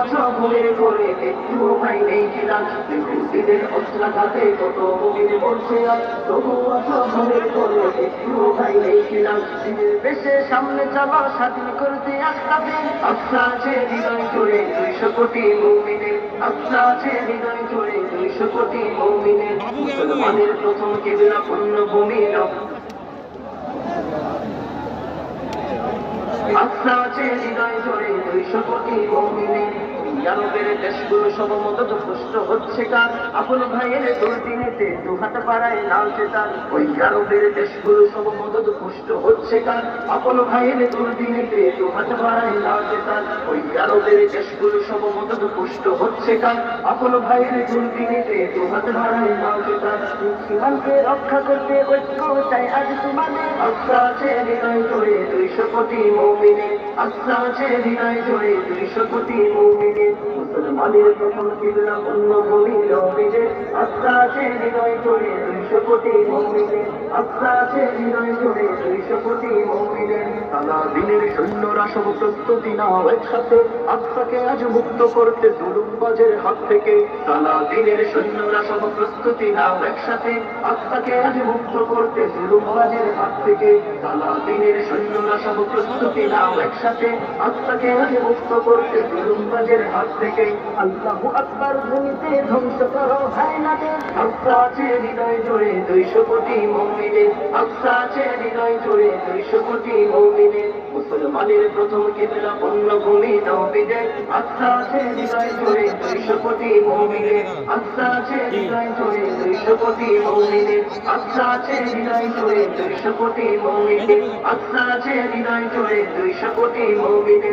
আছো ভুলে করে একটু ভাই নেই কিনা? দিনের অস্ত্রাঘাতে কত মুমিন পড়ছে তবু আছো ভুলে করে একটু ভাই নেই কিনা? দিনের বেশে সামনে যাওয়া স্বাধীন করতে আস্তাবে আস্থা আছে হৃদয় জুড়ে দুইশো কোটি মুমিনের। আস্থা আছে হৃদয় জুড়ে দুইশো কোটি মুমিনের। মুসলমানের প্রথম কিবলা পূর্ণ ভূমি আস্থা আছে হৃদয় জোরে দুইশো কোটি মৌমিনে আরবের দেশগুলো সব মদত পুষ্ট হচ্ছে কার? আপন ভাইয়ের দুর্দিনেতে দু হাত পাড়ায় লালছে তার ওই আরবের দেশগুলো সব মদত পুষ্ট হচ্ছে কার? আপন ভাইয়ের দুর্দিনেতে দু হাত পাড়ায় লালছে তার ওই আরবের দেশগুলো সব মদত পুষ্ট হচ্ছে কার? আপন ভাইয়ের দুর্দিনেতে দু হাত পাড়ায় লালছে তার সীমান্তে রক্ষা করতে ঐক্য চাই আজ তোমাদের। আস্থা আছে হৃদয় জোরে দুইশো কোটি মৌমিনে। আস্থা আছে হৃদয় জোরে দুইশো কোটি মৌমিনে। নাও একসাথে। আত্মাকে আজ মুক্ত করতে জুলুমবাজের হাত থেকে সারা দিনের সৈন্যরা সব প্রস্তুতি নাও একসাথে। আত্মাকে আজ মুক্ত করতে জুলুমবাজের হাত থেকে সারা দিনের সৈন্যরা সব প্রস্তুতি নাও একসাথে। আত্মাকে আজ মুক্ত করতে জুলুমবাজের হাত আস্থা আছে হৃদয় আস্থা আছে হৃদয় দুইশো কোটি মৌমিনে। মুসলমানের প্রথম কেবলা পণ্য ভূমি নবীদের আস্থা আছে হৃদয় জোরে দুইশো কোটি মৌমিনে। আস্থা হৃদয় জোরে দুইশো মৌমিনে। আস্থা হৃদয় জোরে দুইশো মৌমিনে। আস্থা হৃদয় জোরে দুইশো মৌমিনে।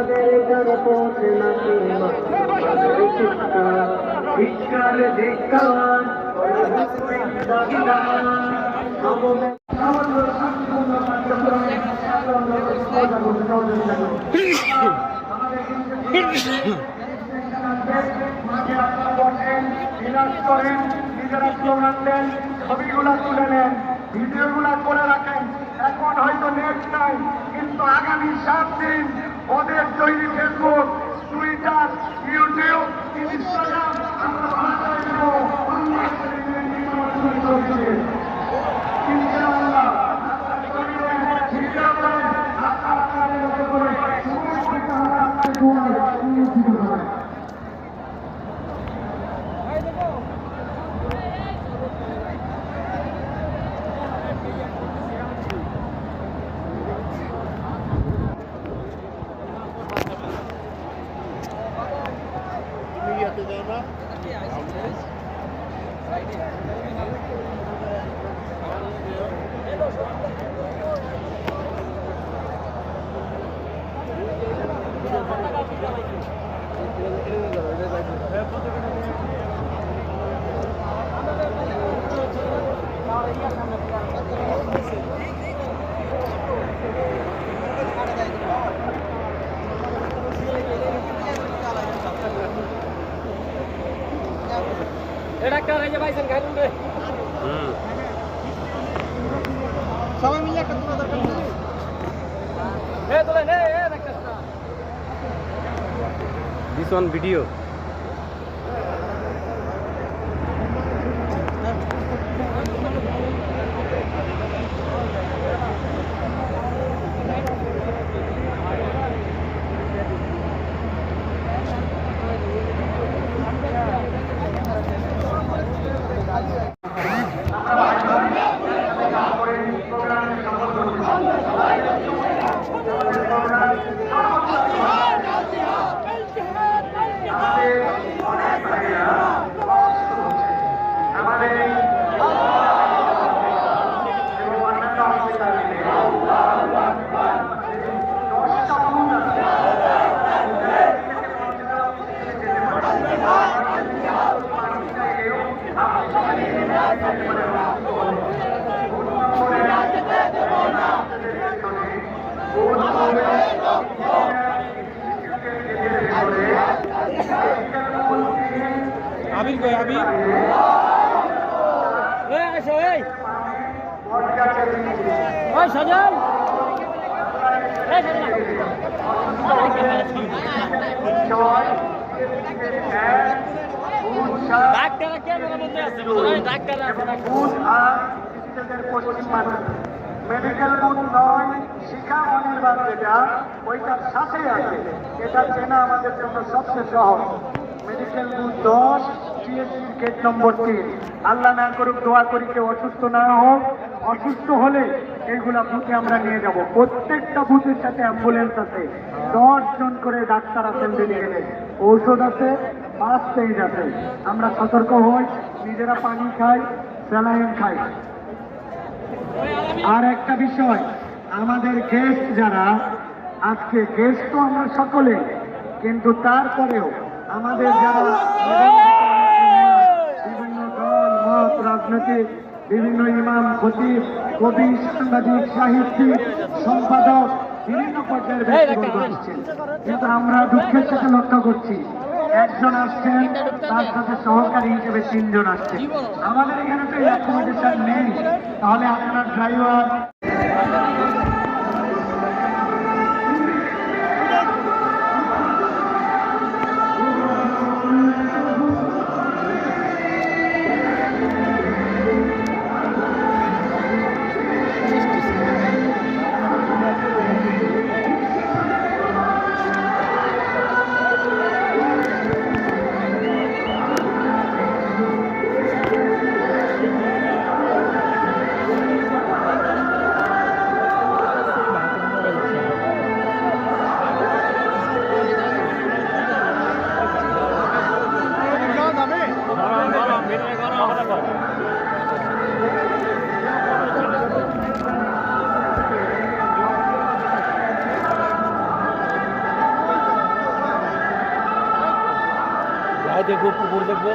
তোমাদের গান পৌঁছে স্লোগান দেন ছবিগুলা তুলে নেন ভিডিওগুলা করে রাখেন এখন হয়তো নেট নাই কিন্তু আগামী সাত দিন ওদের তৈরি ফেসবুক টুইটার ইউটিউব ইনস্টাগ্রাম আমরা ভাষায় দেব বাংলাদেশের এই নির্বাচনী চলছে ইনশাআল্লাহ ভিডিও করেন আপনাদের মতো করে সময় থেকে আমরা আপনাদের দোয়া সুনিশ্চিত করেন এটা কার এই যে ভাইছেন খাইলুন রে সবাই মিলে একটা তোলা দরকার এ তোলেন এ এ একটা আবির কই, আবির? এই, আসো, এই। ওই, সজল। এই পশ্চিমবঙ্গ মেডিকেল বুথ নয় শিক্ষা অনির্বাণ যেটা, ওইটার সাথে আছে। এটা চেনা আমাদের জন্য সবচেয়ে সহজ। মেডিকেল বুথ দশ গেট নম্বর তিন। আল্লাহ না করুক, দোয়া করি কেউ অসুস্থ না হোক। অসুস্থ হলে এইগুলা বুথে আমরা নিয়ে যাব। প্রত্যেকটা বুথের সাথে অ্যাম্বুলেন্স আছে। দশ জন করে ডাক্তার আছেন মেডিকেলে ঔষধ আছে, পাঁচ পেজ আছে। আমরা সতর্ক হই, নিজেরা পানি খাই, স্যালাইন খাই। আর একটা বিষয়, আমাদের গেস্ট যারা, আজকে গেস্ট তো আমরা সকলে, কিন্তু তারপরেও আমাদের যারা মত রাজনৈতিক বিভিন্ন ইমাম খতিব কবি সাংবাদিক সাহিত্যিক সম্পাদক বিভিন্ন পর্যায়ের ব্যক্তিবর্গ আসছেন। কিন্তু আমরা দুঃখের সাথে লক্ষ্য করছি একজন আসছেন তার সাথে সহকারী হিসেবে তিনজন আসছেন। আমাদের এখানে তো অ্যাকোমোডেশন নেই। তাহলে আপনার ড্রাইভার দেখব পুকুর দেখব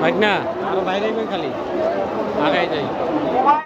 ভাই না বাইরে খালি। আগাই যাই।